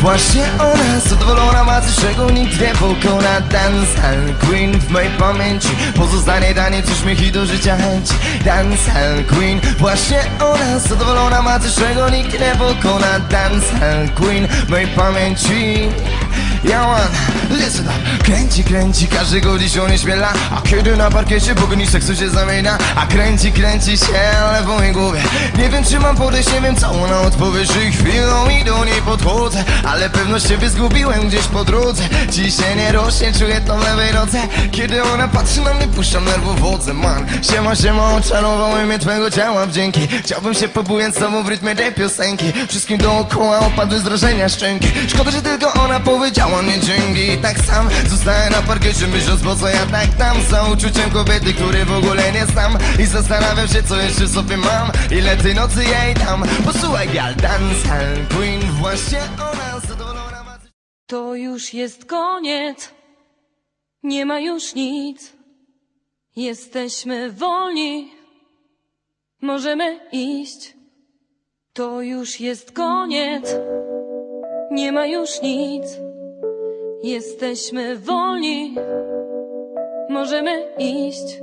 właśnie ona Zadowolona ma coś, czego nikt nie pokona. Dancehall Queen w mojej pamięci. Pozostanie danie, coś mi i do życia chęci. Dancehall Queen. Właśnie ona zadowolona ma coś, czego nikt nie pokona. Dancehall Queen w mojej pamięci. Ja yeah listen up. Kręci, kręci, każdy go dziś on nie śmiela. A kiedy na parkiecie bogni seksu się zamienia? A kręci, kręci się, ale w mojej głowie. Nie wiem czy mam podejść, nie wiem co ona odpowie Czy chwilą i do niej podchodzę Ale pewność siebie zgubiłem gdzieś po drodze. Ciśnienie rośnie, czuję to w lewej nodze. Kiedy ona patrzy na mnie, puszczam nerwowodze Man, siema, siema, oczarowały mnie twego ciała wdzięki Chciałbym się pobujać z w rytmie tej piosenki. Wszystkim dookoła opadły z wrażenia szczęki. Szkoda, że tylko ona powiedziała nie dzięki Tak sam na parkiecie myśląc po co ja tak tam Za uczuciem kobiety, w ogóle nie znam I zastanawiam się co jeszcze sobie mam Ile nocy jej Posłuchaj gal, dancehall queen Właśnie ona zadowolona ma To już jest koniec. Nie ma już nic. Jesteśmy wolni. Możemy iść. To już jest koniec. Nie ma już nic. Jesteśmy wolni. Możemy iść.